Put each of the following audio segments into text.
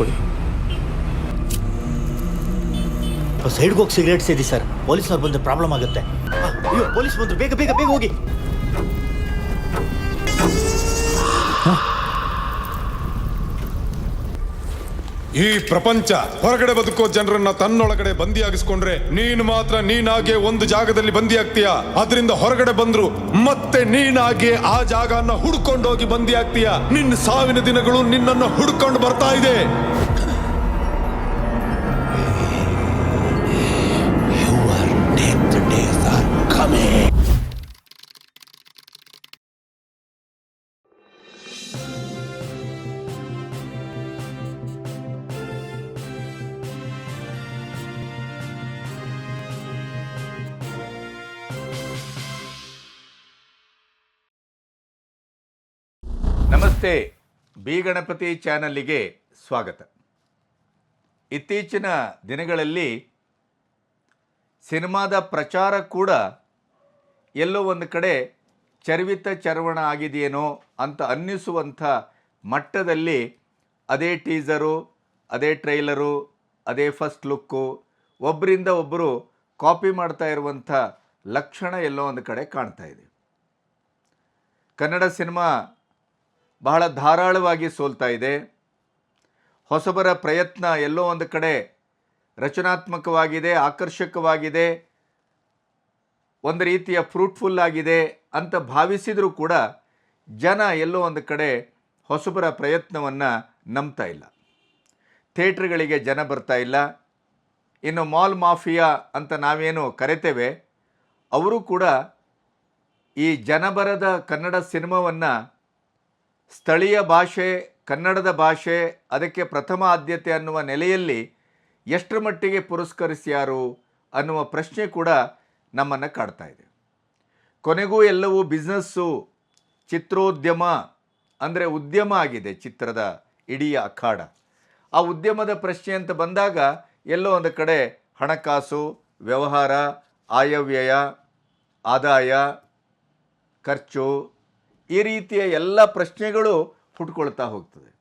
ಕೊಡಿ. ಸೈಡ್ಗೆ ಹೋಗಿ ಸಿಗರೇಟ್ ಸೇದಿ ಸರ್ ಪೊಲೀಸ್ನವ್ರು ಬಂದ್ರೆ ಪ್ರಾಬ್ಲಮ್ ಆಗುತ್ತೆ. ಅಯ್ಯೋ, ಪೊಲೀಸ್ ಬಂದ್ರು, ಬೇಗ ಬೇಗ ಬೇಗ ಹೋಗಿ. ಈ ಪ್ರಪಂಚ ಹೊರಗಡೆ ಬದುಕೋ ಜನರನ್ನ ತನ್ನೊಳಗಡೆ ಬಂದಿಯಾಗಿಸ್ಕೊಂಡ್ರೆ ನೀನು ಮಾತ್ರ ನೀನಾಗೆ ಒಂದು ಜಾಗದಲ್ಲಿ ಬಂದಿಯಾಗ್ತೀಯ? ಅದರಿಂದ ಹೊರಗಡೆ ಬಂದ್ರು ಮತ್ತೆ ನೀನಾಗೆ ಆ ಜಾಗನ ಹುಡ್ಕೊಂಡೋಗಿ ಬಂದಿಯಾಗ್ತೀಯ? ನಿನ್ನ ಸಾವಿನ ದಿನಗಳು ನಿನ್ನನ್ನು ಹುಡ್ಕೊಂಡು ಬರ್ತಾ ಇದೆ. ನಮಸ್ತೆ. ಬಿ ಗಣಪತಿ ಚಾನಲ್ಲಿಗೆ ಸ್ವಾಗತ. ಇತ್ತೀಚಿನ ದಿನಗಳಲ್ಲಿ ಸಿನಿಮಾದ ಪ್ರಚಾರ ಕೂಡ ಎಲ್ಲೋ ಒಂದು ಕಡೆ ಚರ್ವಿತ ಚರ್ವಣ ಆಗಿದೆಯೇನೋ ಅಂತ ಅನ್ನಿಸುವಂಥ ಮಟ್ಟದಲ್ಲಿ ಅದೇ ಟೀಸರು, ಅದೇ ಟ್ರೈಲರು, ಅದೇ ಫಸ್ಟ್ ಲುಕ್ಕು ಒಬ್ಬರಿಂದ ಒಬ್ಬರು ಕಾಪಿ ಮಾಡ್ತಾ ಇರುವಂಥ ಲಕ್ಷಣ ಎಲ್ಲೋ ಒಂದು ಕಡೆ ಕಾಣ್ತಾ ಇದೆ. ಕನ್ನಡ ಸಿನಿಮಾ ಬಹಳ ಧಾರಾಳವಾಗಿ ಸೋಲ್ತಾ ಇದೆ. ಹೊಸಬರ ಪ್ರಯತ್ನ ಎಲ್ಲೋ ಒಂದು ಕಡೆ ರಚನಾತ್ಮಕವಾಗಿದೆ, ಆಕರ್ಷಕವಾಗಿದೆ, ಒಂದು ರೀತಿಯ ಫ್ರೂಟ್ಫುಲ್ ಆಗಿದೆ ಅಂತ ಭಾವಿಸಿದರೂ ಕೂಡ ಜನ ಎಲ್ಲೋ ಒಂದು ಕಡೆ ಹೊಸಬರ ಪ್ರಯತ್ನವನ್ನು ನಂಬ್ತಾ ಇಲ್ಲ. ಥಿಯೇಟ್ರ್ಗಳಿಗೆ ಜನ ಬರ್ತಾ ಇಲ್ಲ. ಇನ್ನು ಮಾಲ್ ಮಾಫಿಯಾ ಅಂತ ನಾವೇನು ಕರಿತೇವೆ, ಅವರು ಕೂಡ ಈ ಜನಬರದ ಕನ್ನಡ ಸಿನಿಮಾವನ್ನು ಸ್ಥಳೀಯ ಭಾಷೆ, ಕನ್ನಡದ ಭಾಷೆ, ಅದಕ್ಕೆ ಪ್ರಥಮ ಆದ್ಯತೆ ಅನ್ನುವ ನೆಲೆಯಲ್ಲಿ ಎಷ್ಟರ ಮಟ್ಟಿಗೆ ಪುರಸ್ಕರಿಸ್ಯಾರು ಅನ್ನುವ ಪ್ರಶ್ನೆ ಕೂಡ ನಮ್ಮನ್ನು ಕಾಡ್ತಾ ಇದೆ. ಕೊನೆಗೂ ಎಲ್ಲವೂ ಬಿಸ್ನೆಸ್ಸು, ಚಿತ್ರೋದ್ಯಮ ಅಂದರೆ ಉದ್ಯಮ ಆಗಿದೆ ಚಿತ್ರದ ಇಡೀ ಅಖಾಡ. ಆ ಉದ್ಯಮದ ಪ್ರಶ್ನೆ ಅಂತ ಬಂದಾಗ ಎಲ್ಲೋ ಒಂದು ಕಡೆ ಹಣಕಾಸು, ವ್ಯವಹಾರ, ಆಯವ್ಯಯ, ಆದಾಯ, ಖರ್ಚು ಈ ರೀತಿಯ ಎಲ್ಲ ಪ್ರಶ್ನೆಗಳು ಹುಟ್ಕೊಳ್ತಾ ಹೋಗ್ತದೆ.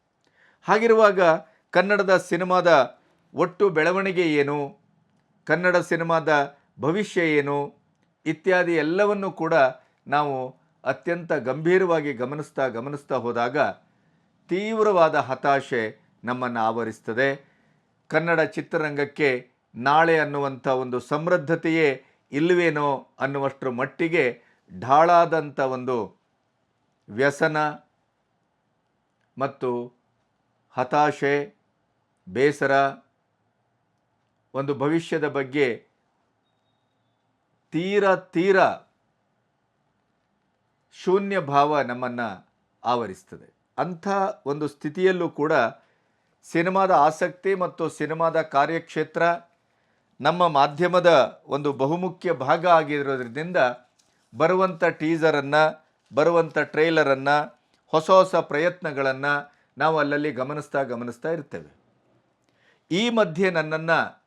ಹಾಗಿರುವಾಗ ಕನ್ನಡದ ಸಿನಿಮಾದ ಒಟ್ಟು ಬೆಳವಣಿಗೆ ಏನು? ಕನ್ನಡ ಸಿನಿಮಾದ ಭವಿಷ್ಯ ಏನು? ಇತ್ಯಾದಿ ಎಲ್ಲವನ್ನು ಕೂಡ ನಾವು ಅತ್ಯಂತ ಗಂಭೀರವಾಗಿ ಗಮನಿಸ್ತಾ ಗಮನಿಸ್ತಾ ಹೋದಾಗ ತೀವ್ರವಾದ ಹತಾಶೆ ನಮ್ಮನ್ನು ಆವರಿಸ್ತದೆ. ಕನ್ನಡ ಚಿತ್ರರಂಗಕ್ಕೆ ನಾಳೆ ಅನ್ನುವಂಥ ಒಂದು ಸಮೃದ್ಧತೆಯೇ ಇಲ್ಲವೇನೋ ಅನ್ನುವಷ್ಟರ ಮಟ್ಟಿಗೆ ಢಾಳಾದಂಥ ಒಂದು ವ್ಯಸನ ಮತ್ತು ಹತಾಶೆ, ಬೇಸರ, ಒಂದು ಭವಿಷ್ಯದ ಬಗ್ಗೆ ತೀರ ತೀರ ಶೂನ್ಯ ಭಾವ ನಮ್ಮನ್ನು ಆವರಿಸ್ತದೆ. ಅಂಥ ಒಂದು ಸ್ಥಿತಿಯಲ್ಲೂ ಕೂಡ ಸಿನಿಮಾದ ಆಸಕ್ತಿ ಮತ್ತು ಸಿನಿಮಾದ ಕಾರ್ಯಕ್ಷೇತ್ರ ನಮ್ಮ ಮಾಧ್ಯಮದ ಒಂದು ಬಹುಮುಖ್ಯ ಭಾಗ ಆಗಿರೋದ್ರಿಂದ ಬರುವಂಥ ಟೀಸರನ್ನು ಬರುವಂಥ ಟ್ರೈಲರನ್ನು, ಹೊಸ ಹೊಸ ಪ್ರಯತ್ನಗಳನ್ನು ನಾವು ಅಲ್ಲಲ್ಲಿ ಗಮನಿಸ್ತಾ ಗಮನಿಸ್ತಾ ಇರ್ತೇವೆ. ಈ ಮಧ್ಯೆ ನನ್ನನ್ನು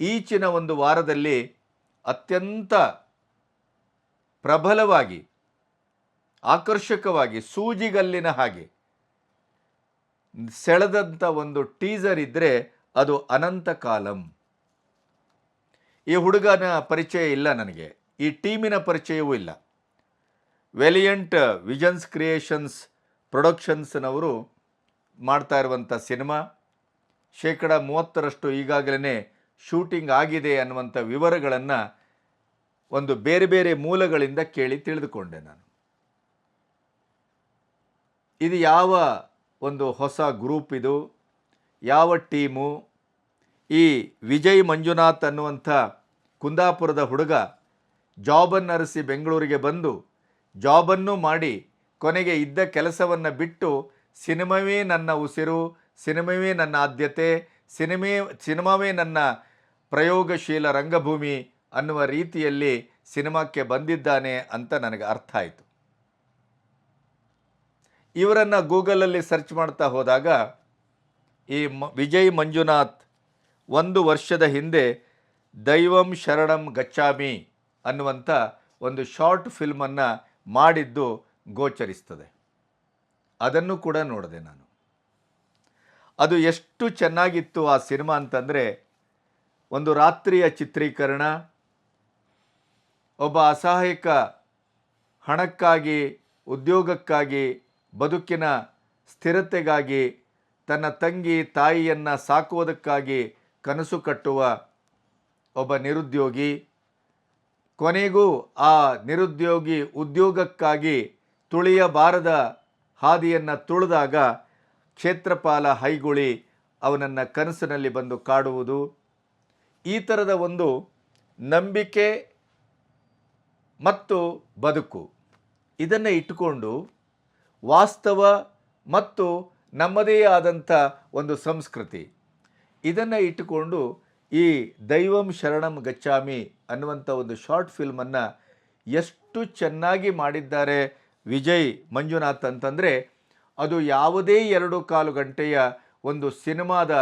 ಈಚಿನ ಒಂದು ವಾರದಲ್ಲಿ ಅತ್ಯಂತ ಪ್ರಬಲವಾಗಿ, ಆಕರ್ಷಕವಾಗಿ, ಸೂಜಿಗಲ್ಲಿನ ಹಾಗೆ ಸೆಳೆದಂಥ ಒಂದು ಟೀಸರ್ ಇದ್ದರೆ ಅದು ಅನಂತ ಕಾಲಂ. ಈ ಹುಡುಗನ ಪರಿಚಯ ಇಲ್ಲ ನನಗೆ. ಈ ಟೀಮಿನ ಪರಿಚಯವೂ ಇಲ್ಲ. ವೆಲಿಯಂಟ್ ವಿಜನ್ಸ್ ಕ್ರಿಯೇಷನ್ಸ್ ಪ್ರೊಡಕ್ಷನ್ಸ್ನವರು ಮಾಡ್ತಾ ಇರುವಂಥ ಸಿನಿಮಾ. ಶೇಕಡ ಮೂವತ್ತರಷ್ಟು ಈಗಾಗಲೇ ಶೂಟಿಂಗ್ ಆಗಿದೆ ಅನ್ನುವಂಥ ವಿವರಗಳನ್ನು ಒಂದು ಬೇರೆ ಬೇರೆ ಮೂಲಗಳಿಂದ ಕೇಳಿ ತಿಳಿದುಕೊಂಡೆ ನಾನು. ಇದು ಯಾವ ಒಂದು ಹೊಸ ಗ್ರೂಪ್ ಇದು? ಯಾವ ಟೀಮು? ಈ ವಿಜಯ್ ಮಂಜುನಾಥ್ ಅನ್ನುವಂಥ ಕುಂದಾಪುರದ ಹುಡುಗ ಜಾಬನ್ನು ಅರಸಿ ಬೆಂಗಳೂರಿಗೆ ಬಂದು ಜಾಬನ್ನು ಮಾಡಿ ಕೊನೆಗೆ ಇದ್ದ ಕೆಲಸವನ್ನು ಬಿಟ್ಟು ಸಿನಿಮಾವೇ ನನ್ನ ಉಸಿರು, ಸಿನಿಮಾವೇ ನನ್ನ ಆದ್ಯತೆ, ಸಿನಿಮೇ, ಸಿನಿಮಾವೇ ನನ್ನ ಪ್ರಯೋಗಶೀಲ ರಂಗಭೂಮಿ ಅನ್ನುವ ರೀತಿಯಲ್ಲಿ ಸಿನಿಮಾಕ್ಕೆ ಬಂದಿದ್ದಾನೆ ಅಂತ ನನಗೆ ಅರ್ಥ ಆಯಿತು. ಇವರನ್ನು ಗೂಗಲಲ್ಲಿ ಸರ್ಚ್ ಮಾಡ್ತಾ ಹೋದಾಗ ಈ ಮ, ವಿಜಯ್ ಮಂಜುನಾಥ್ ಒಂದು ವರ್ಷದ ಹಿಂದೆ ದೈವಂ ಶರಣಂ ಗಚ್ಚಾಮಿ ಅನ್ನುವಂಥ ಒಂದು ಶಾರ್ಟ್ ಫಿಲ್ಮನ್ನು ಮಾಡಿದ್ದು ಗೋಚರಿಸ್ತದೆ. ಅದನ್ನು ಕೂಡ ನೋಡಿದೆ ನಾನು. ಅದು ಎಷ್ಟು ಚೆನ್ನಾಗಿತ್ತು ಆ ಸಿನಿಮಾ ಅಂತಂದರೆ, ಒಂದು ರಾತ್ರಿಯ ಚಿತ್ರೀಕರಣ, ಒಬ್ಬ ಅಸಹಾಯಕ ಹಣಕ್ಕಾಗಿ, ಉದ್ಯೋಗಕ್ಕಾಗಿ, ಬದುಕಿನ ಸ್ಥಿರತೆಗಾಗಿ, ತನ್ನ ತಂಗಿ, ತಾಯಿಯನ್ನು ಸಾಕುವುದಕ್ಕಾಗಿ ಕನಸು ಕಟ್ಟುವ ಒಬ್ಬ ನಿರುದ್ಯೋಗಿ ಕೊನೆಗೂ ಆ ನಿರುದ್ಯೋಗಿ ಉದ್ಯೋಗಕ್ಕಾಗಿ ತುಳಿಯಬಾರದ ಹಾದಿಯನ್ನು ತುಳಿದಾಗ ಕ್ಷೇತ್ರಪಾಲ ಹೈಗುಳಿ ಅವನನ್ನು ಕನಸಿನಲ್ಲಿ ಬಂದು ಕಾಡುವುದು. ಈ ಥರದ ಒಂದು ನಂಬಿಕೆ ಮತ್ತು ಬದುಕು. ಇದನ್ನು ಇಟ್ಟುಕೊಂಡು ವಾಸ್ತವ ಮತ್ತು ನಮ್ಮದೇ ಆದಂಥ ಒಂದು ಸಂಸ್ಕೃತಿ. ಇದನ್ನು ಇಟ್ಟುಕೊಂಡು ಈ ದೈವಂ ಶರಣಂ ಗಚ್ಚಾಮಿ ಅನ್ನುವಂಥ ಒಂದು ಶಾರ್ಟ್ ಫಿಲ್ಮನ್ನು ಎಷ್ಟು ಚೆನ್ನಾಗಿ ಮಾಡಿದ್ದಾರೆ ವಿಜಯ್ ಮಂಜುನಾಥ್ ಅಂತಂದರೆ ಅದು ಯಾವುದೇ ಎರಡು ಕಾಲು ಗಂಟೆಯ ಒಂದು ಸಿನಿಮಾದ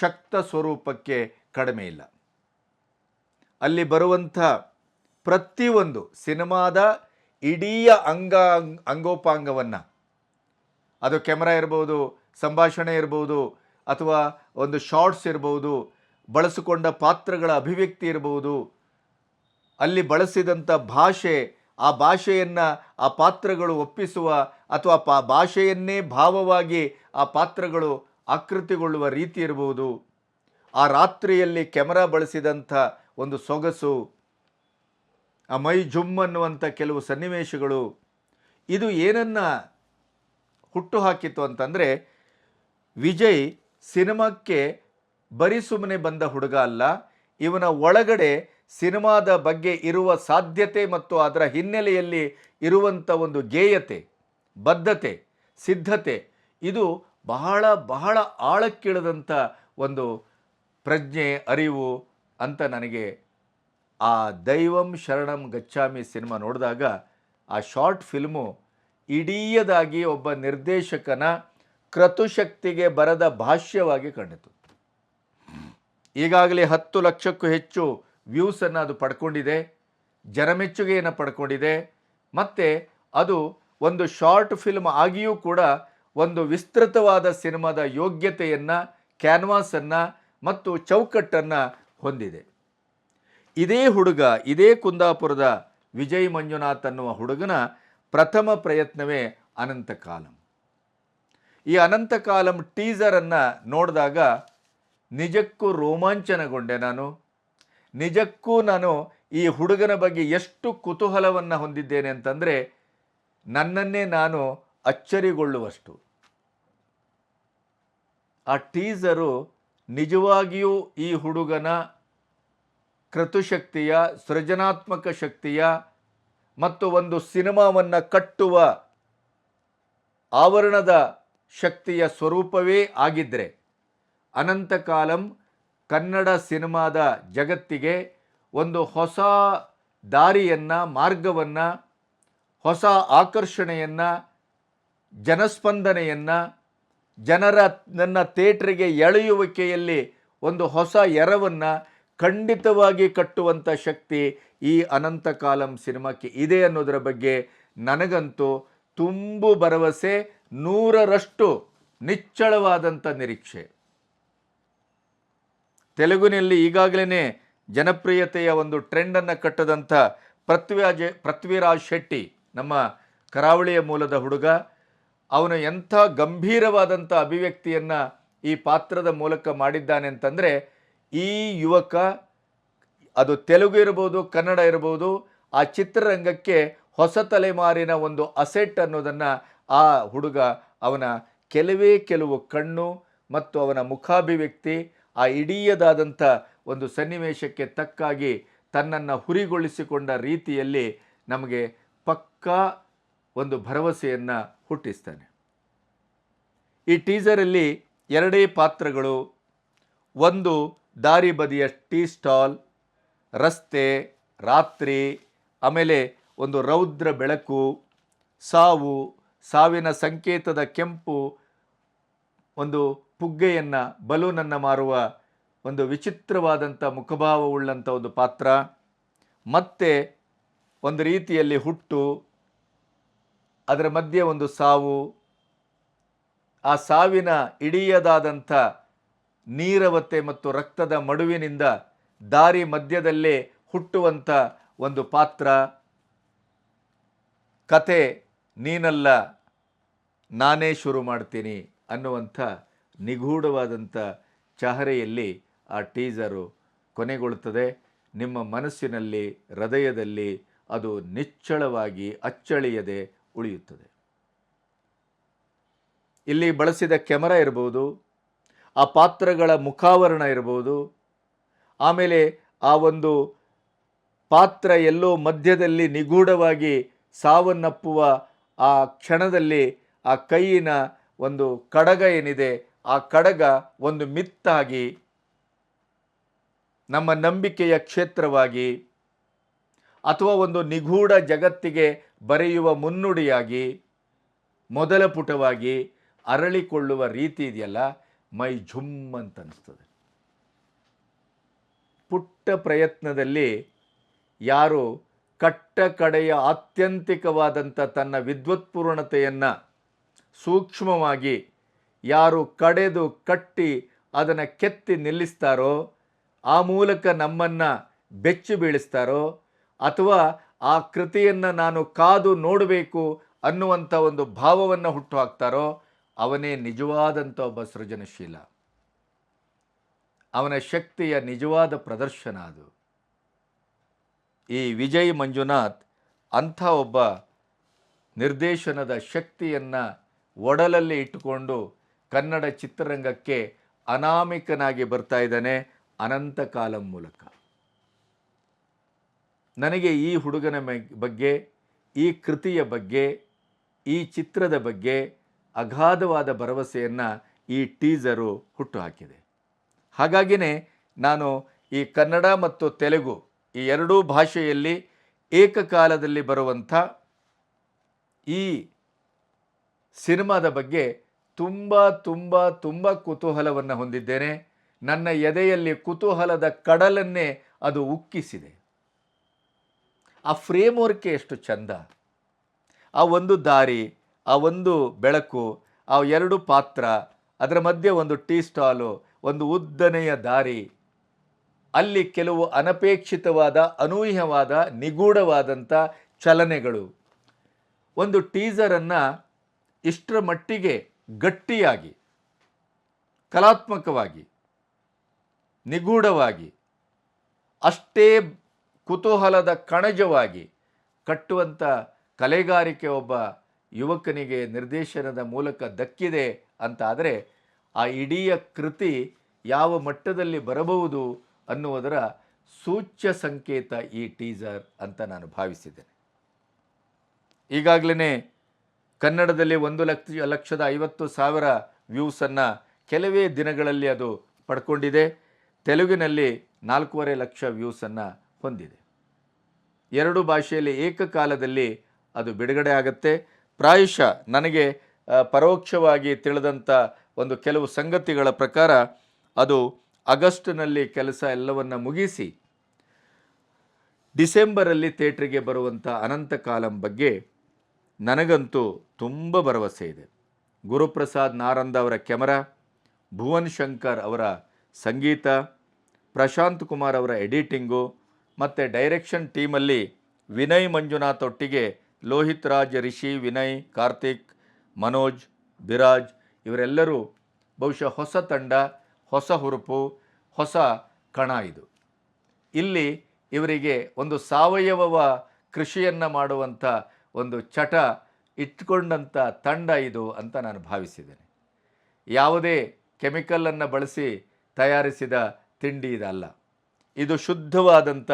ಶಕ್ತ ಸ್ವರೂಪಕ್ಕೆ ಕಡಿಮೆ ಇಲ್ಲ. ಅಲ್ಲಿ ಬರುವಂಥ ಪ್ರತಿಯೊಂದು ಸಿನಿಮಾದ ಇಡೀ ಅಂಗ ಅಂಗೋಪಾಂಗವನ್ನು, ಅದು ಕೆಮರಾ ಇರ್ಬೋದು, ಸಂಭಾಷಣೆ ಇರ್ಬೋದು, ಅಥವಾ ಒಂದು ಶಾರ್ಟ್ಸ್ ಇರ್ಬೋದು ಬಳಸಿಕೊಂಡ ಪಾತ್ರಗಳ ಅಭಿವ್ಯಕ್ತಿ ಇರಬಹುದು. ಅಲ್ಲಿ ಬಳಸಿದಂಥ ಭಾಷೆ, ಆ ಭಾಷೆಯನ್ನು ಆ ಪಾತ್ರಗಳು ಒಪ್ಪಿಸುವ ಅಥವಾ ಪಾ ಭಾಷೆಯನ್ನೇ ಭಾವವಾಗಿ ಆ ಪಾತ್ರಗಳು ಆಕೃತಿಗೊಳ್ಳುವ ರೀತಿ ಇರಬಹುದು. ಆ ರಾತ್ರಿಯಲ್ಲಿ ಕ್ಯಾಮರಾ ಬಳಸಿದಂಥ ಒಂದು ಸೊಗಸು, ಆ ಮೈ ಜುಮ್ ಅನ್ನುವಂಥ ಕೆಲವು ಸನ್ನಿವೇಶಗಳು, ಇದು ಏನನ್ನ ಹುಟ್ಟು ಹಾಕಿತು ಅಂತಂದರೆ, ವಿಜಯ್ ಸಿನಿಮಾಕ್ಕೆ ಬರೀ ಸುಮ್ಮನೆ ಬಂದ ಹುಡುಗ ಅಲ್ಲ, ಇವನ ಒಳಗಡೆ ಸಿನಿಮಾದ ಬಗ್ಗೆ ಇರುವ ಸಾಧ್ಯತೆ ಮತ್ತು ಅದರ ಹಿನ್ನೆಲೆಯಲ್ಲಿ ಇರುವಂಥ ಒಂದು ಗೇಯತೆ, ಬದ್ಧತೆ, ಸಿದ್ಧತೆ, ಇದು ಬಹಳ ಬಹಳ ಆಳಕ್ಕಿಳಿದಂಥ ಒಂದು ಪ್ರಜ್ಞೆ, ಅರಿವು ಅಂತ ನನಗೆ ಆ ದೈವಂ ಶರಣಂ ಗಚ್ಚಾಮಿ ಸಿನಿಮಾ ನೋಡಿದಾಗ ಆ ಶಾರ್ಟ್ ಫಿಲ್ಮು ಇಡೀಯದಾಗಿ ಒಬ್ಬ ನಿರ್ದೇಶಕನ ಕ್ರತುಶಕ್ತಿಗೆ ಬರದ ಭಾಷ್ಯವಾಗಿ ಕಂಡಿತು. ಈಗಾಗಲೇ ಹತ್ತು ಲಕ್ಷಕ್ಕೂ ಹೆಚ್ಚು ವ್ಯೂಸನ್ನು ಅದು ಪಡ್ಕೊಂಡಿದೆ. ಜನಮೆಚ್ಚುಗೆಯನ್ನು ಪಡ್ಕೊಂಡಿದೆ. ಮತ್ತು ಅದು ಒಂದು ಶಾರ್ಟ್ ಫಿಲ್ಮ್ ಆಗಿಯೂ ಕೂಡ ಒಂದು ವಿಸ್ತೃತವಾದ ಸಿನಿಮಾದ ಯೋಗ್ಯತೆಯನ್ನು ಕ್ಯಾನ್ವಾಸನ್ನು ಮತ್ತು ಚೌಕಟ್ಟನ್ನು ಹೊಂದಿದೆ. ಇದೇ ಹುಡುಗ, ಇದೇ ಕುಂದಾಪುರದ ವಿಜಯ್ ಮಂಜುನಾಥ್ ಅನ್ನುವ ಹುಡುಗನ ಪ್ರಥಮ ಪ್ರಯತ್ನವೇ ಅನಂತಕಾಲಂ. ಈ ಅನಂತಕಾಲಂ ಟೀಸರನ್ನು ನೋಡಿದಾಗ ನಿಜಕ್ಕೂ ರೋಮಾಂಚನಗೊಂಡೆ ನಾನು. ನಿಜಕ್ಕೂ ನಾನು ಈ ಹುಡುಗನ ಬಗ್ಗೆ ಎಷ್ಟು ಕುತೂಹಲವನ್ನು ಹೊಂದಿದ್ದೇನೆ ಅಂತಂದರೆ, ನನ್ನನ್ನೇ ನಾನು ಅಚ್ಚರಿಗೊಳ್ಳುವಷ್ಟು. ಆ ಟೀಸರು ನಿಜವಾಗಿಯೂ ಈ ಹುಡುಗನ ಕೃತುಶಕ್ತಿಯ, ಸೃಜನಾತ್ಮಕ ಶಕ್ತಿಯ ಮತ್ತು ಒಂದು ಸಿನಿಮಾವನ್ನು ಕಟ್ಟುವ ಆವರಣದ ಶಕ್ತಿಯ ಸ್ವರೂಪವೇ ಆಗಿದ್ದರೆ ಅನಂತಕಾಲಂ ಕನ್ನಡ ಸಿನಿಮಾದ ಜಗತ್ತಿಗೆ ಒಂದು ಹೊಸ ದಾರಿಯನ್ನು, ಮಾರ್ಗವನ್ನು, ಹೊಸ ಆಕರ್ಷಣೆಯನ್ನು, ಜನಸ್ಪಂದನೆಯನ್ನು, ಜನರ ನನ್ನ ಥಿಯೇಟ್ರಿಗೆ ಎಳೆಯುವಿಕೆಯಲ್ಲಿ ಒಂದು ಹೊಸ ಎರವನ್ನು ಖಂಡಿತವಾಗಿ ಕಟ್ಟುವಂಥ ಶಕ್ತಿ ಈ ಅನಂತಕಾಲಂ ಸಿನಿಮಾಕ್ಕೆ ಇದೆ ಅನ್ನೋದರ ಬಗ್ಗೆ ನನಗಂತೂ ತುಂಬು ಭರವಸೆ, ನೂರರಷ್ಟು ನಿಚ್ಚಳವಾದಂಥ ನಿರೀಕ್ಷೆ. ತೆಲುಗಿನಲ್ಲಿ ಈಗಾಗಲೇ ಜನಪ್ರಿಯತೆಯ ಒಂದು ಟ್ರೆಂಡನ್ನು ಕಟ್ಟದಂಥ ಪೃಥ್ವಿರಾಜ್ ಪೃಥ್ವಿರಾಜ್ ಶೆಟ್ಟಿ, ನಮ್ಮ ಕರಾವಳಿಯ ಮೂಲದ ಹುಡುಗ. ಅವನು ಎಂಥ ಗಂಭೀರವಾದಂಥ ಅಭಿವ್ಯಕ್ತಿಯನ್ನು ಈ ಪಾತ್ರದ ಮೂಲಕ ಮಾಡಿದ್ದಾನೆ ಅಂತಂದರೆ, ಈ ಯುವಕ, ಅದು ತೆಲುಗು ಇರ್ಬೋದು, ಕನ್ನಡ ಇರ್ಬೋದು, ಆ ಚಿತ್ರರಂಗಕ್ಕೆ ಹೊಸ ತಲೆಮಾರಿನ ಒಂದು ಅಸೆಟ್ ಅನ್ನೋದನ್ನು ಆ ಹುಡುಗ ಅವನ ಕೆಲವೇ ಕೆಲವು ಕಣ್ಣು ಮತ್ತು ಅವನ ಮುಖಾಭಿವ್ಯಕ್ತಿ ಆ ಇಡೀಯದಾದಂಥ ಒಂದು ಸನ್ನಿವೇಶಕ್ಕೆ ತಕ್ಕಾಗಿ ತನ್ನನ್ನು ಹುರಿಗೊಳಿಸಿಕೊಂಡ ರೀತಿಯಲ್ಲಿ ನಮಗೆ ಪಕ್ಕಾ ಒಂದು ಭರವಸೆಯನ್ನು ಹುಟ್ಟಿಸ್ತಾನೆ. ಈ ಟೀಸರಲ್ಲಿ ಎರಡೇ ಪಾತ್ರಗಳು, ಒಂದು ದಾರಿ ಬದಿಯ ಟೀ ಸ್ಟಾಲ್, ರಸ್ತೆ, ರಾತ್ರಿ, ಆಮೇಲೆ ಒಂದು ರೌದ್ರ ಬೆಳಕು, ಸಾವು, ಸಾವಿನ ಸಂಕೇತದ ಕೆಂಪು ಒಂದು ಪುಗ್ಗೆಯನ್ನು, ಬಲೂನನ್ನು ಮಾರುವ ಒಂದು ವಿಚಿತ್ರವಾದಂಥ ಮುಖಭಾವವುಳ್ಳಂಥ ಒಂದು ಪಾತ್ರ. ಮತ್ತೆ ಒಂದು ರೀತಿಯಲ್ಲಿ ಹುಟ್ಟು, ಅದರ ಮಧ್ಯೆ ಒಂದು ಸಾವು. ಆ ಸಾವಿನ ಇಡಿಯದಾದಂಥ ನೀರವತೆ ಮತ್ತು ರಕ್ತದ ಮಡುವಿನಿಂದ ದಾರಿ ಮಧ್ಯದಲ್ಲೇ ಹುಟ್ಟುವಂಥ ಒಂದು ಪಾತ್ರ. ಕತೆ, ನೀನಲ್ಲ, ನಾನೇ ಶುರು ಮಾಡ್ತೀನಿ ಅನ್ನುವಂಥ ನಿಗೂಢವಾದಂಥ ಚಹರೆಯಲ್ಲಿ ಆ ಟೀಸರು ಕೊನೆಗೊಳ್ಳುತ್ತದೆ. ನಿಮ್ಮ ಮನಸ್ಸಿನಲ್ಲಿ, ಹೃದಯದಲ್ಲಿ ಅದು ನಿಚ್ಚಳವಾಗಿ ಅಚ್ಚಳಿಯದೆ ಉಳಿಯುತ್ತದೆ. ಇಲ್ಲಿ ಬಳಸಿದ ಕೆಮರಾ ಇರ್ಬೋದು, ಆ ಪಾತ್ರಗಳ ಮುಖಾವರಣ ಇರ್ಬೋದು, ಆಮೇಲೆ ಆ ಒಂದು ಪಾತ್ರ ಎಲ್ಲೋ ಮಧ್ಯದಲ್ಲಿ ನಿಗೂಢವಾಗಿ ಸಾವನ್ನಪ್ಪುವ ಆ ಕ್ಷಣದಲ್ಲಿ ಆ ಕೈಯಿನ ಒಂದು ಕಡಗ ಏನಿದೆ ಆ ಕಡಗ ಒಂದು ಮಿತ್ತಾಗಿ ನಮ್ಮ ನಂಬಿಕೆಯ ಕ್ಷೇತ್ರವಾಗಿ ಅಥವಾ ಒಂದು ನಿಗೂಢ ಜಗತ್ತಿಗೆ ಬರೆಯುವ ಮುನ್ನುಡಿಯಾಗಿ, ಮೊದಲ ಪುಟವಾಗಿ ಅರಳಿಕೊಳ್ಳುವ ರೀತಿ ಇದೆಯಲ್ಲ, ಮೈ ಝುಮ್ ಅಂತ ಅನಿಸ್ತದೆ ಪುಟ್ಟ ಪ್ರಯತ್ನದಲ್ಲಿ ಯಾರು ಕಟ್ಟ ಕಡೆಯ ಆತ್ಯಂತಿಕವಾದಂಥ ತನ್ನ ವಿದ್ವತ್ಪೂರ್ಣತೆಯನ್ನು ಸೂಕ್ಷ್ಮವಾಗಿ ಯಾರು ಕಡೆದು ಕಟ್ಟಿ ಅದನ್ನು ಕೆತ್ತಿ ನಿಲ್ಲಿಸ್ತಾರೋ, ಆ ಮೂಲಕ ನಮ್ಮನ್ನು ಬೆಚ್ಚಿ ಬೀಳಿಸ್ತಾರೋ, ಅಥವಾ ಆ ಕೃತಿಯನ್ನು ನಾನು ಕಾದು ನೋಡಬೇಕು ಅನ್ನುವಂಥ ಒಂದು ಭಾವವನ್ನು ಹುಟ್ಟು ಹಾಕ್ತಾರೋ ಅವನೇ ನಿಜವಾದಂಥ ಒಬ್ಬ ಸೃಜನಶೀಲ. ಅವನ ಶಕ್ತಿಯ ನಿಜವಾದ ಪ್ರದರ್ಶನ ಅದು ಈ ವಿಜಯ್ ಮಂಜುನಾಥ್ ಅಂಥ ಒಬ್ಬ ನಿರ್ದೇಶನದ ಶಕ್ತಿಯನ್ನು ಒಡಲಲ್ಲಿ ಇಟ್ಟುಕೊಂಡು ಕನ್ನಡ ಚಿತ್ರರಂಗಕ್ಕೆ ಅನಾಮಿಕನಾಗಿ ಬರ್ತಾ ಇದ್ದಾನೆ ಅನಂತ ಕಾಲಂ ಮೂಲಕ. ನನಗೆ ಈ ಹುಡುಗನ ಬಗ್ಗೆ, ಈ ಕೃತಿಯ ಬಗ್ಗೆ, ಈ ಚಿತ್ರದ ಬಗ್ಗೆ ಅಗಾಧವಾದ ಭರವಸೆಯನ್ನು ಈ ಟೀಸರು ಹುಟ್ಟುಹಾಕಿದೆ. ಹಾಗಾಗಿಯೇ ನಾನು ಈ ಕನ್ನಡ ಮತ್ತು ತೆಲುಗು ಈ ಎರಡೂ ಭಾಷೆಯಲ್ಲಿ ಏಕಕಾಲದಲ್ಲಿ ಬರುವಂಥ ಈ ಸಿನಿಮಾದ ಬಗ್ಗೆ ತುಂಬ ತುಂಬ ತುಂಬ ಕುತೂಹಲವನ್ನು ಹೊಂದಿದ್ದೇನೆ. ನನ್ನ ಎದೆಯಲ್ಲಿ ಕುತೂಹಲದ ಕಡಲನ್ನೇ ಅದು ಉಕ್ಕಿಸಿದೆ. ಆ ಫ್ರೇಮ್ವರ್ಕೆ ಎಷ್ಟು ಚಂದ. ಆ ಒಂದು ದಾರಿ, ಆ ಒಂದು ಬೆಳಕು, ಆ ಎರಡು ಪಾತ್ರ, ಅದರ ಮಧ್ಯೆ ಒಂದು ಟೀ ಸ್ಟಾಲು, ಒಂದು ಉದ್ದನೆಯ ದಾರಿ. ಅಲ್ಲಿ ಕೆಲವು ಅನಪೇಕ್ಷಿತವಾದ, ಅನೂಹ್ಯವಾದ ನಿಗೂಢವಾದಂಥ ಚಲನೆಗಳು. ಒಂದು ಟೀಸರನ್ನು ಇಷ್ಟರ ಮಟ್ಟಿಗೆ ಗಟ್ಟಿಯಾಗಿ, ಕಲಾತ್ಮಕವಾಗಿ, ನಿಗೂಢವಾಗಿ, ಅಷ್ಟೇ ಕುತೂಹಲದ ಕಣಜವಾಗಿ ಕಟ್ಟುವಂಥ ಕಲೆಗಾರಿಕೆ ಒಬ್ಬ ಯುವಕನಿಗೆ ನಿರ್ದೇಶನದ ಮೂಲಕ ದಕ್ಕಿದೆ ಅಂತಾದರೆ ಆ ಇಡೀ ಕೃತಿ ಯಾವ ಮಟ್ಟದಲ್ಲಿ ಬರಬಹುದು ಅನ್ನುವುದರ ಸೂಚ್ಯ ಸಂಕೇತ ಈ ಟೀಸರ್ ಅಂತ ನಾನು ಭಾವಿಸಿದ್ದೇನೆ. ಈಗಾಗಲೇ ಕನ್ನಡದಲ್ಲಿ ಒಂದು ಲಕ್ಷ, ಲಕ್ಷದ ಐವತ್ತು ಸಾವಿರ ವ್ಯೂಸನ್ನು ಕೆಲವೇ ದಿನಗಳಲ್ಲಿ ಅದು ಪಡ್ಕೊಂಡಿದೆ. ತೆಲುಗಿನಲ್ಲಿ ನಾಲ್ಕೂವರೆ ಲಕ್ಷ ವ್ಯೂಸನ್ನು ಹೊಂದಿದೆ. ಎರಡು ಭಾಷೆಯಲ್ಲಿ ಏಕಕಾಲದಲ್ಲಿ ಅದು ಬಿಡುಗಡೆ ಆಗುತ್ತೆ. ಪ್ರಾಯಶಃ ನನಗೆ ಪರೋಕ್ಷವಾಗಿ ತಿಳಿದಂಥ ಒಂದು ಕೆಲವು ಸಂಗತಿಗಳ ಪ್ರಕಾರ ಅದು ಆಗಸ್ಟ್ನಲ್ಲಿ ಕೆಲಸ ಎಲ್ಲವನ್ನು ಮುಗಿಸಿ, ಡಿಸೆಂಬರಲ್ಲಿ ಥಿಯೇಟ್ರಿಗೆ ಬರುವಂಥ ಅನಂತ ಕಾಲಂ ಬಗ್ಗೆ ನನಗಂತೂ ತುಂಬ ಭರವಸೆ ಇದೆ. ಗುರುಪ್ರಸಾದ್ ನಾರಂದ ಅವರ ಕ್ಯಾಮರಾ, ಭುವನ್ ಶಂಕರ್ ಅವರ ಸಂಗೀತ, ಪ್ರಶಾಂತ್ ಕುಮಾರ್ ಅವರ ಎಡಿಟಿಂಗು ಮತ್ತು ಡೈರೆಕ್ಷನ್ ಟೀಮಲ್ಲಿ ವಿನಯ್ ಮಂಜುನಾಥ್ ಒಟ್ಟಿಗೆ ಲೋಹಿತ್ ರಾಜ್, ರಿಷಿ, ವಿನಯ್, ಕಾರ್ತಿಕ್, ಮನೋಜ್, ಬಿರಾಜ್ ಇವರೆಲ್ಲರೂ ಬಹುಶಃ ಹೊಸ ತಂಡ, ಹೊಸ ಹುರುಪು, ಹೊಸ ಕಣ ಇದು. ಇಲ್ಲಿ ಇವರಿಗೆ ಒಂದು ಸಾವಯವ ಕೃಷಿಯನ್ನು ಮಾಡುವಂಥ ಒಂದು ಚಟ ಇಟ್ಕೊಂಡಂಥ ತಂಡ ಇದು ಅಂತ ನಾನು ಭಾವಿಸಿದ್ದೇನೆ. ಯಾವುದೇ ಕೆಮಿಕಲನ್ನು ಬಳಸಿ ತಯಾರಿಸಿದ ತಿಂಡಿ ಇದಲ್ಲ. ಇದು ಶುದ್ಧವಾದಂಥ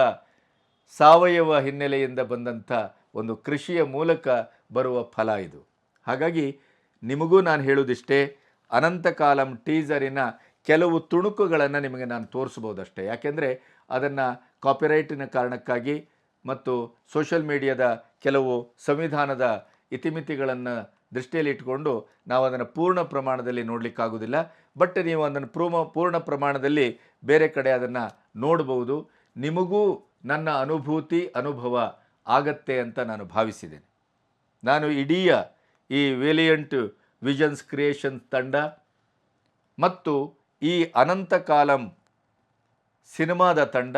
ಸಾವಯವ ಹಿನ್ನೆಲೆಯಿಂದ ಬಂದಂಥ ಒಂದು ಕೃಷಿಯ ಮೂಲಕ ಬರುವ ಫಲ ಇದು. ಹಾಗಾಗಿ ನಿಮಗೂ ನಾನು ಹೇಳುವುದಿಷ್ಟೇ ಅನಂತಕಾಲಂ ಟೀಸರಿನ ಕೆಲವು ತುಣುಕುಗಳನ್ನು ನಿಮಗೆ ನಾನು ತೋರಿಸ್ಬೋದಷ್ಟೇ ಯಾಕೆಂದರೆ ಅದನ್ನು ಕಾಪಿರೈಟಿನ ಕಾರಣಕ್ಕಾಗಿ ಮತ್ತು ಸೋಷಲ್ ಮೀಡಿಯಾದ ಕೆಲವು ಸಂವಿಧಾನದ ಇತಿಮಿತಿಗಳನ್ನು ದೃಷ್ಟಿಯಲ್ಲಿ ಇಟ್ಕೊಂಡು ನಾವು ಅದನ್ನು ಪೂರ್ಣ ಪ್ರಮಾಣದಲ್ಲಿ ನೋಡಲಿಕ್ಕಾಗೋದಿಲ್ಲ. ಬಟ್ ನೀವು ಅದನ್ನು ಪೂರ್ಣ ಪೂರ್ಣ ಪ್ರಮಾಣದಲ್ಲಿ ಬೇರೆ ಕಡೆ ಅದನ್ನು ನೋಡಬಹುದು. ನಿಮಗೂ ನನ್ನ ಅನುಭೂತಿ, ಅನುಭವ ಆಗತ್ತೆ ಅಂತ ನಾನು ಭಾವಿಸಿದ್ದೇನೆ. ನಾನು ಇಡೀ ಈ ವೇಲಿಯಂಟ್ ವಿಷನ್ಸ್ ಕ್ರಿಯೇಷನ್ ತಂಡ ಮತ್ತು ಈ ಅನಂತ ಕಾಲಂ ಸಿನಿಮಾದ ತಂಡ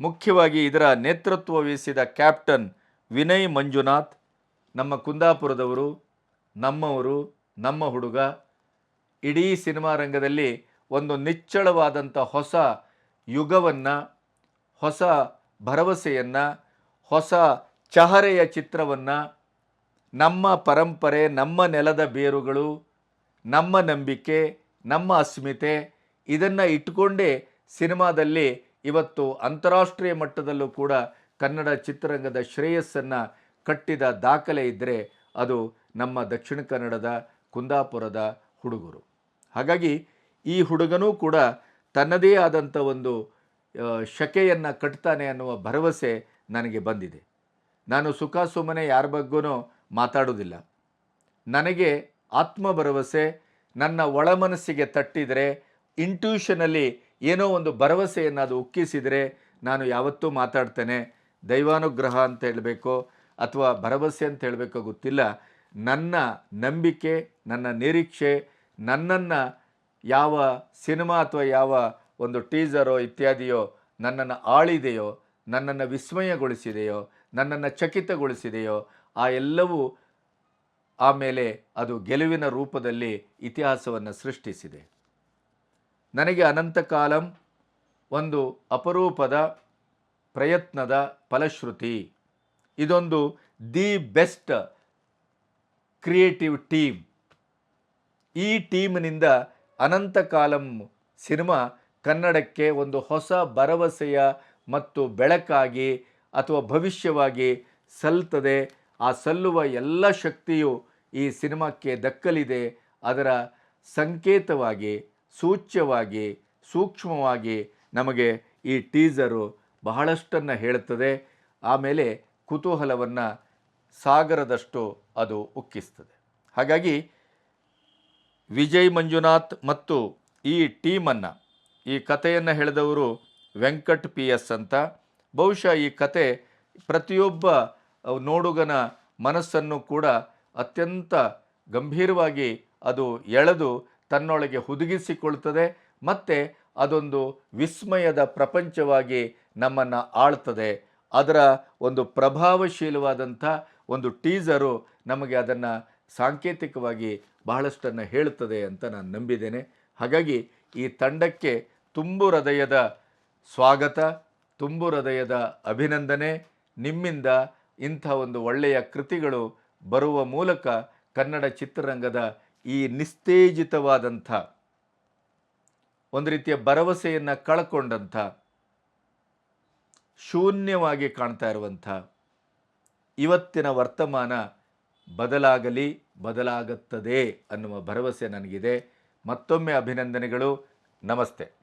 ಮುಖ್ಯವಾಗಿ ಇದರ ನೇತೃತ್ವ ವಹಿಸಿದ ಕ್ಯಾಪ್ಟನ್ ವಿನಯ್ ಮಂಜುನಾಥ್, ನಮ್ಮ ಕುಂದಾಪುರದವರು, ನಮ್ಮವರು, ನಮ್ಮ ಹುಡುಗ, ಇಡೀ ಸಿನಿಮಾ ರಂಗದಲ್ಲಿ ಒಂದು ನಿಚ್ಚಳವಾದಂಥ ಹೊಸ ಯುಗವನ್ನು, ಹೊಸ ಭರವಸೆಯನ್ನು, ಹೊಸ ಚಹರೆಯ ಚಿತ್ರವನ್ನು, ನಮ್ಮ ಪರಂಪರೆ, ನಮ್ಮ ನೆಲದ ಬೇರುಗಳು, ನಮ್ಮ ನಂಬಿಕೆ, ನಮ್ಮ ಅಸ್ಮಿತೆ ಇದನ್ನು ಇಟ್ಕೊಂಡೇ ಸಿನಿಮಾದಲ್ಲಿ ಇವತ್ತು ಅಂತಾರಾಷ್ಟ್ರೀಯ ಮಟ್ಟದಲ್ಲೂ ಕೂಡ ಕನ್ನಡ ಚಿತ್ರರಂಗದ ಶ್ರೇಯಸ್ಸನ್ನು ಕಟ್ಟಿದ ದಾಖಲೆ ಇದ್ದರೆ ಅದು ನಮ್ಮ ದಕ್ಷಿಣ ಕನ್ನಡದ ಕುಂದಾಪುರದ ಹುಡುಗರು. ಹಾಗಾಗಿ ಈ ಹುಡುಗನೂ ಕೂಡ ತನ್ನದೇ ಆದಂಥ ಒಂದು ಶಕೆಯನ್ನು ಕಟ್ತಾನೆ ಅನ್ನುವ ಭರವಸೆ ನನಗೆ ಬಂದಿದೆ. ನಾನು ಸುಖ ಸುಮ್ಮನೆ ಯಾರ ಬಗ್ಗೂ ಮಾತಾಡೋದಿಲ್ಲ ನನಗೆ ಆತ್ಮ ಭರವಸೆ ನನ್ನ ಒಳಮನಸ್ಸಿಗೆ ತಟ್ಟಿದರೆ ಇಂಟ್ಯೂಷನಲ್ಲಿ ಏನೋ ಒಂದು ಭರವಸೆಯನ್ನು ಅದು ಉಕ್ಕಿಸಿದರೆ ನಾನು ಯಾವತ್ತೂ ಮಾತಾಡ್ತೇನೆ, ದೈವಾನುಗ್ರಹ ಅಂತ ಹೇಳಬೇಕೋ ಅಥವಾ ಭರವಸೆ ಅಂತ ಹೇಳಬೇಕೋ ಗೊತ್ತಿಲ್ಲ. ನನ್ನ ನಂಬಿಕೆ, ನನ್ನ ನಿರೀಕ್ಷೆ, ನನ್ನನ್ನು ಯಾವ ಸಿನಿಮಾ ಅಥವಾ ಯಾವ ಒಂದು ಟೀಸರೋ ಇತ್ಯಾದಿಯೋ ನನ್ನನ್ನು ಆಳಿದೆಯೋ, ನನ್ನನ್ನು ವಿಸ್ಮಯಗೊಳಿಸಿದೆಯೋ, ನನ್ನನ್ನು ಚಕಿತಗೊಳಿಸಿದೆಯೋ, ಆ ಎಲ್ಲವೂ ಆಮೇಲೆ ಅದು ಗೆಲುವಿನ ರೂಪದಲ್ಲಿ ಇತಿಹಾಸವನ್ನು ಸೃಷ್ಟಿಸಿದೆ. ನನಗೆ ಅನಂತಕಾಲಂ ಒಂದು ಅಪರೂಪದ ಪ್ರಯತ್ನದ ಫಲಶ್ರುತಿ. ಇದೊಂದು ದಿ ಬೆಸ್ಟ್ ಕ್ರಿಯೇಟಿವ್ ಟೀಮ್. ಈ ಟೀಮ್ನಿಂದ ಅನಂತಕಾಲಂ ಸಿನಿಮಾ ಕನ್ನಡಕ್ಕೆ ಒಂದು ಹೊಸ ಭರವಸೆಯ ಮತ್ತು ಬೆಳಕಾಗಿ ಅಥವಾ ಭವಿಷ್ಯವಾಗಿ ಸಲ್ತದೆ ಆ ಸಲ್ಲುವ ಎಲ್ಲ ಶಕ್ತಿಯು ಈ ಸಿನಿಮಾಕ್ಕೆ ದಕ್ಕಲಿದೆ. ಅದರ ಸಂಕೇತವಾಗಿ ಸೂಚ್ಯವಾಗಿ, ಸೂಕ್ಷ್ಮವಾಗಿ ನಮಗೆ ಈ ಟೀಸರು ಬಹಳಷ್ಟನ್ನು ಹೇಳುತ್ತದೆ. ಆಮೇಲೆ ಕುತೂಹಲವನ್ನು ಸಾಗರದಷ್ಟು ಅದು ಉಕ್ಕಿಸ್ತದೆ. ಹಾಗಾಗಿ ವಿಜಯ್ ಮಂಜುನಾಥ್ ಮತ್ತು ಈ ಟೀಮನ್ನು, ಈ ಕಥೆಯನ್ನು ಹೇಳಿದವರು ವೆಂಕಟ್ ಪಿ ಎಸ್ ಅಂತ. ಬಹುಶಃ ಈ ಕತೆ ಪ್ರತಿಯೊಬ್ಬ ನೋಡುಗನ ಮನಸ್ಸನ್ನು ಕೂಡ ಅತ್ಯಂತ ಗಂಭೀರವಾಗಿ ಅದು ಎಳೆದು ತನ್ನೊಳಗೆ ಹುದುಗಿಸಿಕೊಳ್ತದೆ ಮತ್ತು ಅದೊಂದು ವಿಸ್ಮಯದ ಪ್ರಪಂಚವಾಗಿ ನಮ್ಮನ್ನು ಆಳ್ತದೆ. ಅದರ ಒಂದು ಪ್ರಭಾವಶೀಲವಾದಂಥ ಒಂದು ಟೀಸರು ನಮಗೆ ಅದನ್ನು ಸಾಂಕೇತಿಕವಾಗಿ ಬಹಳಷ್ಟನ್ನು ಹೇಳುತ್ತದೆ ಅಂತ ನಾನು ನಂಬಿದ್ದೇನೆ. ಹಾಗಾಗಿ ಈ ತಂಡಕ್ಕೆ ತುಂಬು ಹೃದಯದ ಸ್ವಾಗತ, ತುಂಬು ಹೃದಯದ ಅಭಿನಂದನೆ. ನಿಮ್ಮಿಂದ ಇಂಥ ಒಂದು ಒಳ್ಳೆಯ ಕೃತಿಗಳು ಬರುವ ಮೂಲಕ ಕನ್ನಡ ಚಿತ್ರರಂಗದ ಈ ನಿಸ್ತೇಜಿತವಾದಂಥ ಒಂದು ರೀತಿಯ ಭರವಸೆಯನ್ನು ಕಳ್ಕೊಂಡಂಥ, ಶೂನ್ಯವಾಗಿ ಕಾಣ್ತಾ ಇರುವಂಥ ಇವತ್ತಿನ ವರ್ತಮಾನ ಬದಲಾಗಲಿ, ಬದಲಾಗುತ್ತದೆ ಅನ್ನುವ ಭರವಸೆ ನನಗಿದೆ. ಮತ್ತೊಮ್ಮೆ ಅಭಿನಂದನೆಗಳು. ನಮಸ್ತೆ.